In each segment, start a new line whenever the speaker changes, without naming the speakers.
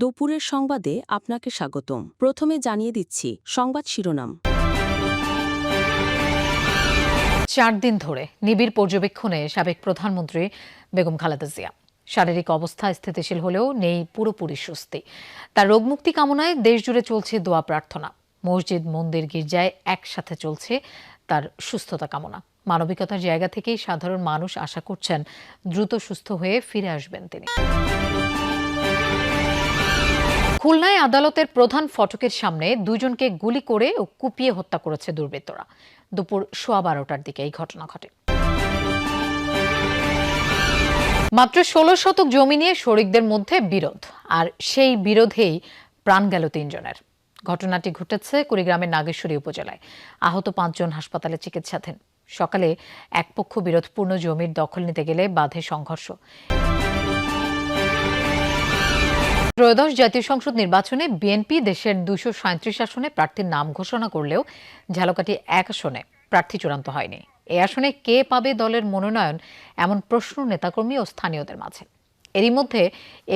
দুপুরের সংবাদে আপনাকে স্বাগতম। প্রথমে জানিয়ে দিচ্ছি সংবাদ শিরোনাম।
চার দিন ধরে নিবিড় পর্যবেক্ষণে সাবেক প্রধানমন্ত্রী বেগম খালেদা জিয়া। শারীরিক অবস্থা স্থিতিশীল হলেও নেই পুরোপুরি স্বস্তি। তার রোগমুক্তি কামনায় দেশজুড়ে চলছে দোয়া প্রার্থনা। মসজিদ, মন্দির, গির্জায় একসাথে চলছে তার সুস্থতা কামনা। মানবিকতার জায়গা থেকেই সাধারণ মানুষ আশা করছেন দ্রুত সুস্থ হয়ে ফিরে আসবেন তিনি। খুলনায় আদালতের প্রধান ফটকের সামনে দুজনকে গুলি করে ও কুপিয়ে হত্যা করেছে দুর্বৃত্তরা। দুপুর সোয়া বারোটার দিকে এই ঘটনা ঘটে। মাত্র ষোলো শতক জমি নিয়ে শরিকদের মধ্যে বিরোধ, আর সেই বিরোধেই প্রাণ গেল তিনজনের। ঘটনাটি ঘটেছে কুড়িগ্রামের নাগেশ্বরী উপজেলায়। আহত পাঁচজন হাসপাতালে চিকিৎসাধীন। সকালে একপক্ষ বিরোধপূর্ণ জমির দখল নিতে গেলে বাধে সংঘর্ষ। ত্রয়োদশ জাতীয় সংসদ নির্বাচনে বিএনপি দেশের দুশো সাঁত্রিশ আসনে প্রার্থীর নাম ঘোষণা করলেও ঝালকাঠি এক আসনে প্রার্থী চূড়ান্ত হয়নি। এই আসনে কে পাবে দলের মনোনয়ন এমন প্রশ্ন নেতাকর্মী ও স্থানীয়দের মাঝে। এরই মধ্যে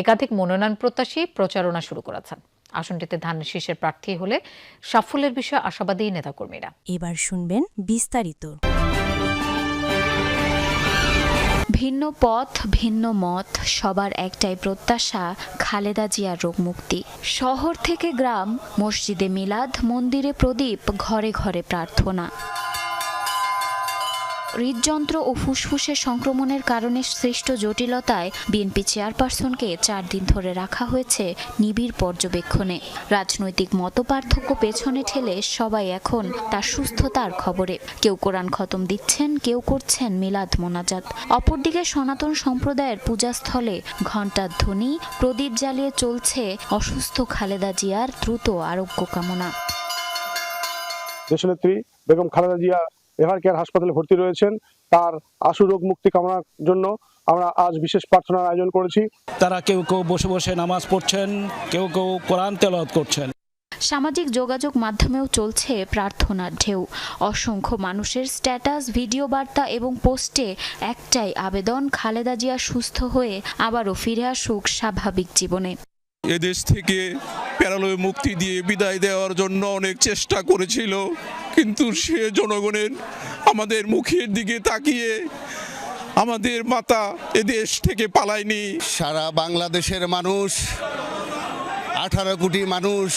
একাধিক মনোনয়ন প্রত্যাশী প্রচারণা শুরু করেছেন। আসনটিতে ধানের শীর্ষের প্রার্থী হলে সাফল্যের বিষয়ে আশাবাদী নেতাকর্মীরা।
এবার শুনবেন বিস্তারিত।
ভিন্ন পথ, ভিন্ন মত, সবার একটাই প্রত্যাশা, খালেদা জিয়ার রোগ মুক্তি। শহর থেকে গ্রাম, মসজিদে মিলাদ, মন্দিরে প্রদীপ, ঘরে ঘরে প্রার্থনা। হৃদযন্ত্র ও ফুসফুসের সংক্রমণের কারণে সৃষ্ট জটিলতায় বিএনপি চেয়ারপারসনকে চার দিন ধরে রাখা হয়েছে নিবিড় পর্যবেক্ষণে। রাজনৈতিক মতপার্থক্য পেছনে ঠেলে সবাই এখন তার সুস্থতার খবরে। কেউ কোরআন খতম দিচ্ছেন, কেউ করছেন মিলাদ মোনাজাত। অপরদিকে সনাতন সম্প্রদায়ের পূজাস্থলে ঘণ্টার ধ্বনি, প্রদীপ জ্বালিয়ে চলছে অসুস্থ খালেদা জিয়ার দ্রুত আরোগ্য কামনা।
বেগম খালেদা জিয়া এভার কেয়ার হাসপাতালে ভর্তি রয়েছেন। তার আশু রোগ মুক্তি কামনার জন্য আমরা আজ বিশেষ প্রার্থনার আয়োজন করেছি।
তারা কেউ কেউ বসে বসে নামাজ পড়ছেন কেউ কেউ কোরআন তেলাওয়াত করছেন।
সামাজিক যোগাযোগ মাধ্যমেও চলছে প্রার্থনার ঢেউ। অসংখ্য মানুষের স্ট্যাটাস ভিডিও বার্তা এবং পোস্টে একটাই আবেদন খালেদা জিয়া সুস্থ হয়ে আবারও ফিরে আসুক স্বাভাবিক জীবনে।
এদেশ থেকে প্যারালয়ে মুক্তি দিয়ে বিদায় দেওয়ার জন্য অনেক চেষ্টা করেছিল। কিন্তু সে জনগণের আমাদের মুখের দিকে তাকিয়ে আমাদের মাতা এদেশ থেকে পালায়নি।
সারা বাংলাদেশের মানুষ আঠারো কোটি মানুষ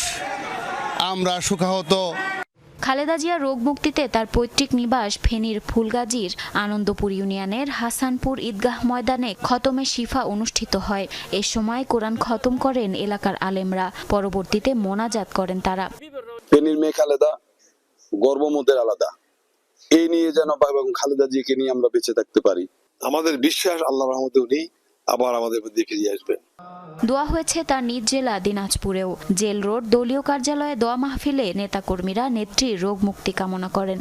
আমরা সুখাহত।
খালেদা জিয়া রোগ মুক্তিতে তার পৈতৃক নিবাস ফেনীর ফুলগাজীর আনন্দপুর ইউনিয়নের হাসানপুর ঈদগাহ ময়দানে খতমে শিফা অনুষ্ঠিত হয়। এ সময় কোরআন খতম করেন এলাকার আলেমরা। পরবর্তীতে মোনাজাত করেন তারা।
ফেনীর মেয়ে খালেদা গর্বমতের আলাদা। এই নিয়ে যেন এবং খালেদা জিকে নিয়ে আমরা বেঁচে থাকতে পারি।
আমাদের বিশ্বাস আল্লাহ রহমতে উনি আবার আমাদের মধ্যে ফিরিয়ে আসবেন।
দোয়া হয়েছে তার নিজ জেলা দিনাজপুরেও। জেল রোড দলীয় কার্যালয়ে দোয়া মাহফিলে নেতাকর্মীরা নেত্রী রোগ মুক্তি কামনা করেন।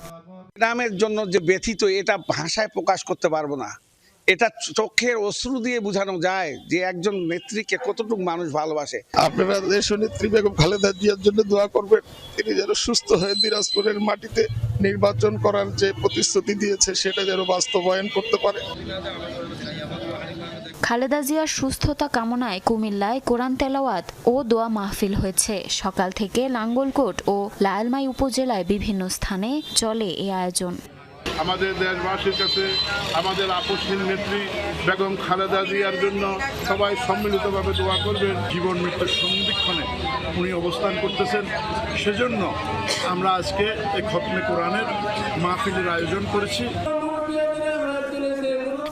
গ্রামের জন্য যে ব্যথিত এটা ভাষায় প্রকাশ করতে পারব না। এটা চোখের অশ্রু দিয়ে বোঝানো যায় যে একজন নেত্রীকে কতটুকু মানুষ ভালোবাসে।
আপনারা দেশনেত্রী বেগম খালেদা জিয়ার জন্য দোয়া করবেন তিনি যেন সুস্থ হয়ে দিনাজপুরের মাটিতে নির্বাচন করার যে প্রতিশ্রুতি দিয়েছে সেটা যেন বাস্তবায়ন করতে পারে।
খালেদা জিয়ার সুস্থতা কামনায় কুমিল্লায় কোরআন তেলাওয়াত ও দোয়া মাহফিল হয়েছে। সকাল থেকে লাঙ্গলকোট ও লালমাই উপজেলায় বিভিন্ন স্থানে চলে এ আয়োজন।
আমাদের দেশবাসীর কাছে, আমাদের আপসহীন নেত্রী বেগম খালেদা জিয়ার জন্য সবাই সম্মিলিতভাবে দোয়া করবেন, জীবন মৃত্যুর সন্ধিক্ষণে উনি অবস্থান করতেছেন। সেজন্য আমরা আজকে এই খতমে কোরআনের মাহফিলের আয়োজন করেছি।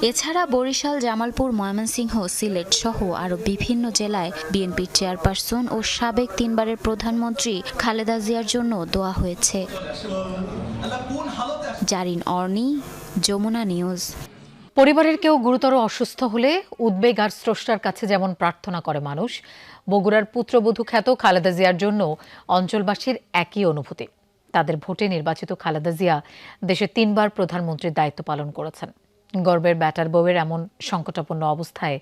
এছাড়া বরিশাল, জামালপুর, ময়মনসিংহ, সিলেট সহ আরও বিভিন্ন জেলায় বিএনপির চেয়ারপারসন ও সাবেক তিনবারের প্রধানমন্ত্রী খালেদা জিয়ার জন্য দোয়া হয়েছে। জারিন অর্নি, যমুনা নিউজ।
পরিবারের কেউ গুরুতর অসুস্থ হলে উদ্বেগ আর স্রষ্টার কাছে যেমন প্রার্থনা করে মানুষ, বগুড়ার পুত্রবধূ খ্যাত খালেদা জিয়ার জন্য অঞ্চলবাসীর একই অনুভূতি। তাদের ভোটে নির্বাচিত খালেদা জিয়া দেশের তিনবার প্রধানমন্ত্রীর দায়িত্ব পালন করেছেন। গর্বের ব্যাটার বউয়ের এমন সংকটাপন্ন অবস্থায়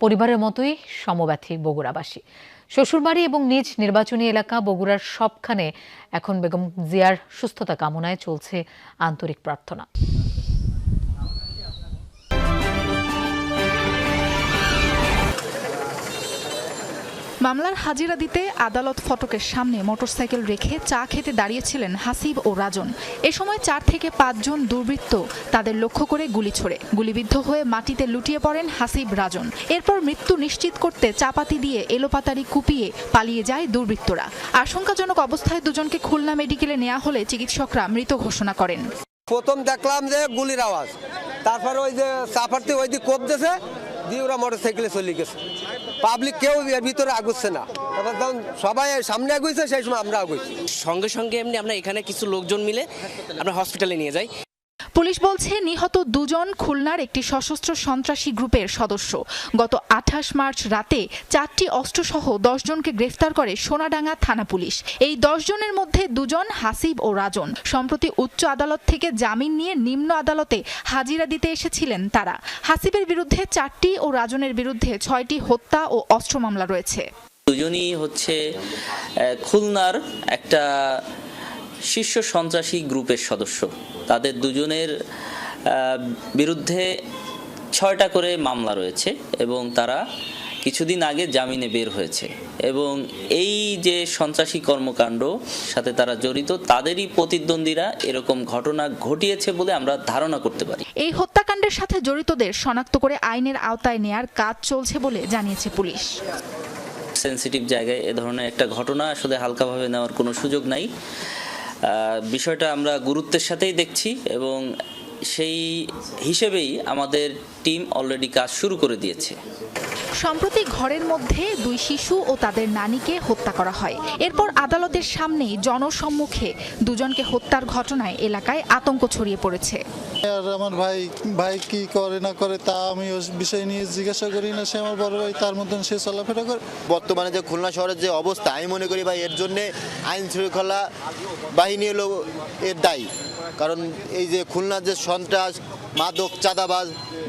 পরিবারের মতোই সমব্যাথী বগুড়াবাসী। শ্বশুরবাড়ি এবং নিজ নির্বাচনী এলাকা বগুড়ার সবখানে এখন বেগম জিয়ার সুস্থতা কামনায় চলছে আন্তরিক প্রার্থনা।
মামলার হাজিরা দিতে আদালত ফটকের সামনে মোটরসাইকেল রেখে চা খেতে দাঁড়িয়েছিলেন হাসিব ও রাজন। এ সময় চার থেকে পাঁচজন দুর্বৃত্ত তাদের লক্ষ্য করে গুলি ছোড়ে। গুলিবিদ্ধ হয়ে মাটিতে লুটিয়ে পড়েন হাসিব রাজন। এরপর মৃত্যু নিশ্চিত করতে চাপাতি দিয়ে এলোপাতারি কুপিয়ে পালিয়ে যায় দুর্বৃত্তরা। আশঙ্কাজনক অবস্থায় দুজনকে খুলনা মেডিকেলে নেওয়া হলে চিকিৎসকরা মৃত ঘোষণা করেন।
প্রথম দেখলাম যে গুলির আওয়াজ। তারপরে ওই যে চাপারতে ওই দিকে কোপ দিয়েছে দিয়ে ওরা মোটর সাইকেলে চলে গেছে। পাবলিক কেউ এর ভিতরে আগুচ্ছে না। তারপর যখন সবাই সামনে আগুইছে, সেই সময় আমরা আগুইছি।
সঙ্গে সঙ্গে এমনি আমরা এখানে কিছু লোকজন মিলে আমরা হসপিটালে নিয়ে যাই।
পুলিশ বলছে, নিহত দুজন খুলনার একটি সশস্ত্র সন্ত্রাসী গ্রুপের সদস্য। গত আঠাশ মার্চ রাতে চারটি অস্ত্রসহ জনকে গ্রেফতার করে সোনাডাঙ্গা থানা পুলিশ। এই জনের মধ্যে দুজন হাসিব ও রাজন। সম্প্রতি উচ্চ আদালত থেকে জামিন নিয়ে নিম্ন আদালতে হাজিরা দিতে এসেছিলেন তারা। হাসিবের বিরুদ্ধে চারটি ও রাজনের বিরুদ্ধে ছয়টি হত্যা ও অস্ত্র মামলা রয়েছে।
দুজনই হচ্ছে খুলনার একটা শীর্ষ সন্ত্রাসী গ্রুপের সদস্য। তাদের দুজনের বিরুদ্ধে ছয়টা করে মামলা রয়েছে এবং তারা কিছুদিন আগে জামিনে বের হয়েছে। এবং এই যে সন্ত্রাসী কর্মকাণ্ড সাথে তারা জড়িত তাদেরই প্রতিদ্বন্দ্বীরা এরকম ঘটনা ঘটিয়েছে বলে আমরা ধারণা করতে পারি।
এই হত্যাকাণ্ডের সাথে জড়িতদের শনাক্ত করে আইনের আওতায় নেয়ার কাজ চলছে বলে জানিয়েছে পুলিশ।
সেন্সিটিভ জায়গায় এ ধরনের একটা ঘটনা আসলে হালকাভাবে নেওয়ার কোনো সুযোগ নাই। বিষয়টা আমরা গুরুত্বের সাথেই দেখছি এবং সেই হিসেবেই আমাদের টিম অলরেডি কাজ শুরু করে দিয়েছে।
সম্প্রতি ঘরের মধ্যে দুই শিশু ও তাদের নানিকে হত্যা করা হয়। এরপর আদালতের সামনেই জনসম্মুখে দুজনকে হত্যার ঘটনায় এলাকায় আতঙ্ক ছড়িয়ে পড়েছে।
আর আমার ভাই ভাই কি করে না করে তা আমি ওই বিষয় নিয়ে জিজ্ঞাসা করি না। সে আমার বড় ভাই তার মতন সে চলাফেরা করে।
বর্তমানে যে খুলনা শহরের যে অবস্থা আমি মনে করি ভাই এর জন্যে আইন শৃঙ্খলা বাহিনী হলো এর দায়ী। কারণ এই যে খুলনার যে সন্ত্রাস মাদক চাঁদাবাজ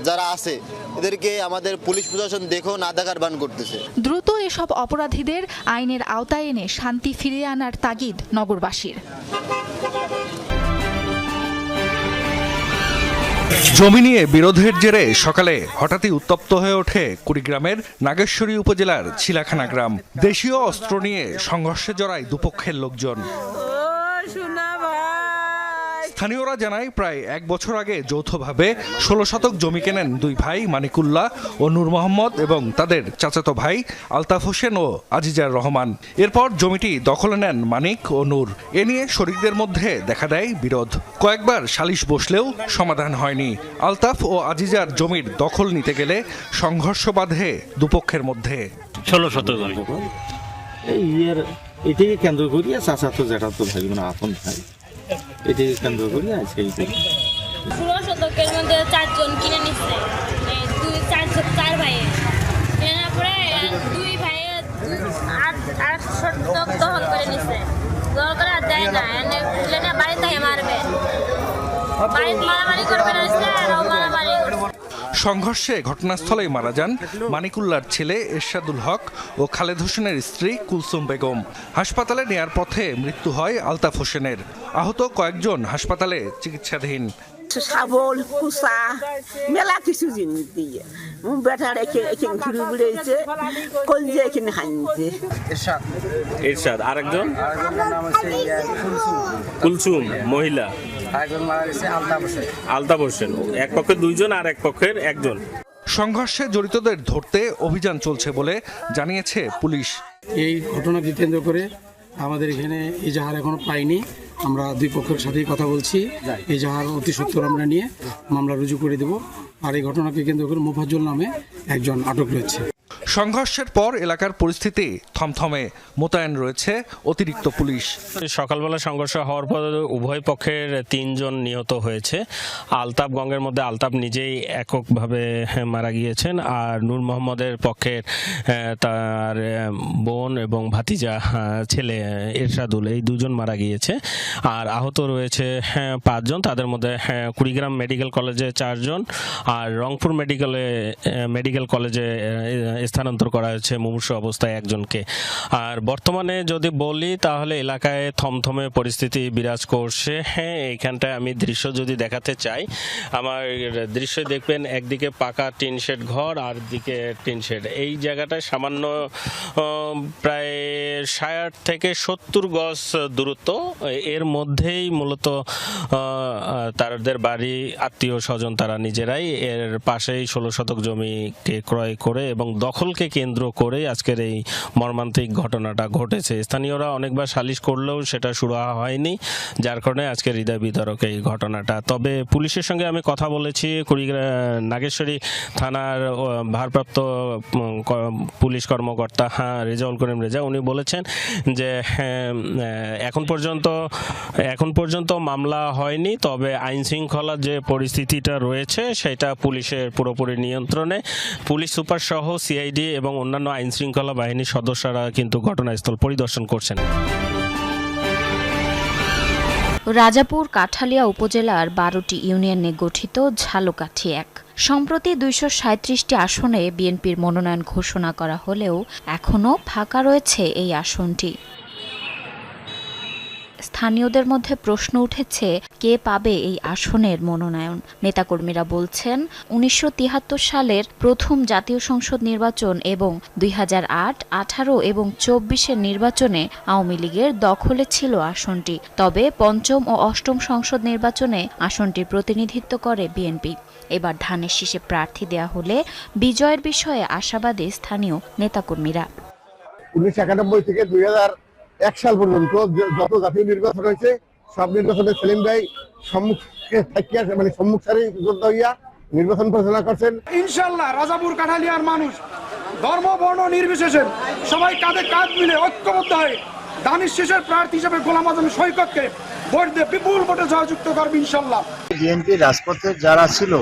যারা আছে এদেরকে আমাদের পুলিশ প্রশাসন দেখো না দেখার বান করতেছে।
দ্রুত এসব অপরাধীদের আইনের আওতায় এনে শান্তি ফিরিয়ে আনার তাগিদ নগরবাসীর।
জমি নিয়ে বিরোধের জেরে সকালে হঠাৎই উত্তপ্ত হয়ে ওঠে কুড়িগ্রামের নাগেশ্বরী উপজেলার ছিলাখানা গ্রাম। দেশীয় অস্ত্র নিয়ে সংঘর্ষে জড়ায় দুপক্ষের লোকজন। স্থানীয়রা জানায় প্রায় এক বছর আগে যৌথভাবে ষোলো শতক জমি কেনেন দুই ভাই মানিকুল্লাহ ও নূর মোহাম্মদ এবং তাদের চাচাতো ভাই আলতাফ হোসেন ও আজিজার রহমান। এরপর জমিটি দখলে নেন মানিক ও নূর। এ নিয়ে শরিকদের মধ্যে দেখা দেয় বিরোধ। কয়েকবার সালিশ বসলেও সমাধান হয়নি। আলতাফ ও আজিজার জমির দখল নিতে গেলে সংঘর্ষ বাধে দুপক্ষের মধ্যে।
ষোলো শতক এই ইয়ের এটিকে কেন্দ্র করিয়া চাচা তো যেটা তো ভাই মানে আপন ভাই। এটিকে কেন্দ্র করিয়া আছে করি
ষোলো শতকের মধ্যে চারজন কিনে নিচ্ছে। এই দুই, চার চার ভাইয়ে কিনে নেওয়ার পরে দুই ভাইয়ে আট আট শতক দখল করে নিচ্ছে। দখল করে দেয় না, এনে তুলে না বাড়ি থেকে মারবে। বাড়িতে মারামারি করবে না মারামারি
সংঘর্ষে ঘটনাস্থলেই মারা যান মানিকুল্লার ছেলে এরশাদুল হক ও খালেদ হোসেনের স্ত্রী কুলসুম বেগম। হাসপাতালে নেয়ার পথে মৃত্যু হয় আলতাফ হোসেনের। আহত কয়েকজন হাসপাতালে চিকিৎসাধীন।
শাবল কুসা মেলা কিছু জিনিস দিয়ে। বেটার এখানে এখানে ঘুরে ঘুরেছে কলজে এখানে হাইছে
এরশাদ। আরেকজন? কুলসুম মহিলা। আলতাফ হোসেন। এক পক্ষে দুইজন আর এক পক্ষের একজন।
সংঘর্ষে জড়িতদের ধরতে অভিযান চলছে বলে জানিয়েছে পুলিশ।
এই ঘটনাকে কেন্দ্র করে আমাদের এখানে এজাহার এখনও পাইনি। আমরা দুই পক্ষের সাথেই কথা বলছি। এজাহার অতি সত্তর আমরা নিয়ে মামলা রুজু করে দেব। আর এই ঘটনাকে কেন্দ্র করে মুফাজ্জল নামে একজন আটক রয়েছে।
সংঘর্ষের পর এলাকার পরিস্থিতি থমথমে মোতায়েন রয়েছে অতিরিক্ত পুলিশ।
সকালবেলা সংঘর্ষ হওয়ার পর উভয় পক্ষের তিনজন নিহত হয়েছে। আলতাপ গঙ্গের মধ্যে আলতাপ নিজেই এককভাবে মারা গিয়েছেন আর নূর মোহাম্মদের পক্ষের তার বোন এবং ভাতিজা ছেলে এরশাদুল এই দুজন মারা গিয়েছে। আর আহত রয়েছে হ্যাঁ, পাঁচজন। তাদের মধ্যে হ্যাঁ, কুড়িগ্রাম মেডিকেল কলেজে চারজন আর রংপুর মেডিকেলে মেডিকেল কলেজে স্থান স্থানান্তর করা হয়েছে মুমূর্ষ অবস্থায় একজনকে। আর বর্তমানে যদি বলি, তাহলে এলাকায় থমথমে পরিস্থিতি বিরাজ করছে। হ্যাঁ এইখানটায় আমি দৃশ্য যদি দেখাতে চাই, আমার দৃশ্য দেখবেন একদিকে পাকা টিন শেড ঘর, আর দিকে টিন শেড। এই জায়গাটায় সামান্য প্রায় ষাট থেকে সত্তর গজ দূরত্ব। এর মধ্যেই মূলত তাদের বাড়ি, আত্মীয় স্বজন তারা নিজেরাই। এর পাশেই ষোলো শতক জমিকে ক্রয় করে এবং দখলকে কেন্দ্র করে আজকের এই মর্মান্তিক ঘটনাটা ঘটেছে। স্থানীয়রা অনেকবার সালিশ করলেও সেটা শুরু হয়নি যার কারণে আজকে হৃদয় বিতরক এই ঘটনাটা। তবে পুলিশের সঙ্গে আমি কথা বলেছি কুড়িগ্রা নাগেশ্বরী থানার ভারপ্রাপ্ত পুলিশ কর্মকর্তা হ্যাঁ রেজাউল করিম রেজা উনি বলেছেন যে হ্যাঁ, এখন পর্যন্ত এখন পর্যন্ত মামলা হয়নি তবে আইন শৃঙ্খলার যে পরিস্থিতিটা রয়েছে সেটা পুলিশের পুরোপুরি নিয়ন্ত্রণে। পুলিশ সুপার সহ সিআইডি এবং অন্যান্য আইন শৃঙ্খলা বাহিনীর সদস্যরা কিন্তু ঘটনাস্থল পরিদর্শন করছেন।
রাজাপুর কাঠালিয়া উপজেলার বারোটি ইউনিয়নে গঠিত ঝালকাঠি এক। সম্প্রতি দুইশো সাঁত্রিশটি আসনে বিএনপির মনোনয়ন ঘোষণা করা হলেও এখনও ফাঁকা রয়েছে এই আসনটি। স্থানীয়দের মধ্যে প্রশ্ন উঠেছে, কে পাবে এই আসনের মনোনয়ন? নেতাকর্মীরা বলছেন, উনিশশো সালের প্রথম জাতীয় সংসদ নির্বাচন এবং দুই হাজার আট এবং চব্বিশের নির্বাচনে আওয়ামী লীগের দখলে ছিল আসনটি। তবে পঞ্চম ও অষ্টম সংসদ নির্বাচনে আসনটির প্রতিনিধিত্ব করে বিএনপি। এবার ধানের শীষে প্রার্থী দেয়া হলে বিজয়ের বিষয়ে আশাবাদী স্থানীয় নেতাকর্মীরা।
উনিশশো একানব্বই থেকে দুই হাজার এক সাল পর্যন্ত যত জাতীয় নির্বাচন হয়েছে সব নির্বাচনে সেলিম ভাই সম্মুখে থাকিয়া মানে সম্মুখ সারি যোদ্ধা হইয়া নির্বাচন পরিচালনা করছেন।
ইনশাল্লাহ রাজাপুর কাঠালিয়ার মানুষ ধর্ম বর্ণ নির্বিশেষে সবাই কাঁধে কাঁধ মিলে ঐক্যবদ্ধ হয়ে দানিশ শেষের প্রার্থী হিসেবে গোলাম আজম সৈকতকে ভোট দিয়ে বিপুল ভোটে জয়যুক্ত করবে ইনশাল্লাহ।
বিএনপি রাজপথে যারা ছিল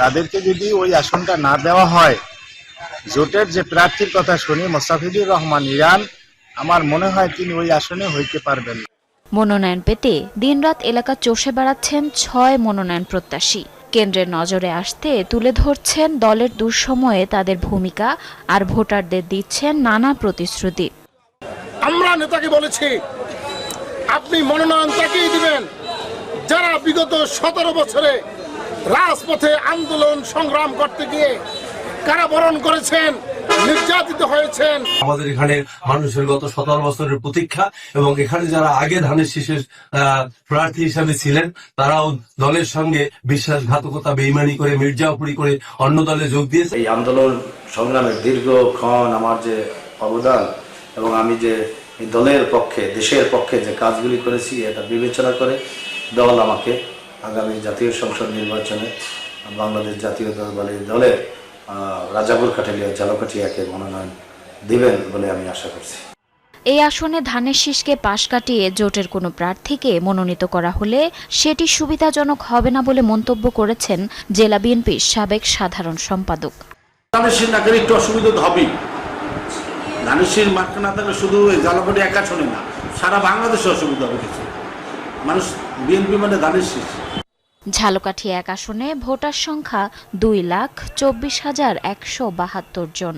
তাদেরকে যদি ওই আসনটা না দেওয়া হয় জোটের যে প্রার্থীর কথা শুনি মোস্তাফিজুর রহমান ইরান আমার মনে হয় তিনি ওই আসনে হইতে পারবেন
মনোনয়ন পেতে দিনরাত এলাকা চষে বেড়াচ্ছেন ছয় মনোনয়ন প্রত্যাশী। কেন্দ্রের নজরে আসতে তুলে ধরছেন দলের দুঃসময়ে তাদের ভূমিকা আর ভোটারদের দিচ্ছেন নানা প্রতিশ্রুতি।
আমরা নেতাকে বলেছি আপনি মনোনয়ন তাকেই দিবেন। যারা বিগত সতেরো বছরে রাজপথে আন্দোলন সংগ্রাম করতে গিয়ে কারাবরণ করেছেন নির্যাতিত হয়েছেন।
আমাদের এখানে মানুষের গত সতেরো বছরের প্রতীক্ষা এবং এখানে যারা আগে ধানের শীষের প্রার্থী হিসাবে ছিলেন তারাও দলের সঙ্গে বিশ্বাসঘাতকতা বেইমানি করে মির্জাপুরি করে অন্য দলে যোগ দিয়েছে।
এই আন্দোলন সংগ্রামের দীর্ঘক্ষণ আমার যে অবদান এবং আমি যে দলের পক্ষে দেশের পক্ষে যে কাজগুলি করেছি এটা বিবেচনা করে দল আমাকে আগামী জাতীয় সংসদ নির্বাচনে বাংলাদেশ জাতীয় দলের দলের রাজাপুর কাঠালিয়া জালকাঠিয়াকে মনোনয়ন দিবেন বলে আমি আশা করছি।
এই আসনে ধানের শীষকে পাশ কাটিয়ে জোটের কোনো প্রার্থীকে মনোনীত করা হলে সেটি সুবিধাজনক হবে না বলে মন্তব্য করেছেন জেলা বিএনপির সাবেক সাধারণ সম্পাদক।
ধানের না একটু অসুবিধা হবেই। ধানের শীষ মার্কা না থাকলে শুধু জালাপাটি একা শোনে না সারা বাংলাদেশে অসুবিধা হবে কিছু। মানুষ বিএনপি মানে ধানের শীষ।
ঝালকাঠি এক আসনে ভোটার সংখ্যা দুই লাখ চব্বিশ হাজার একশো বাহাত্তর জন।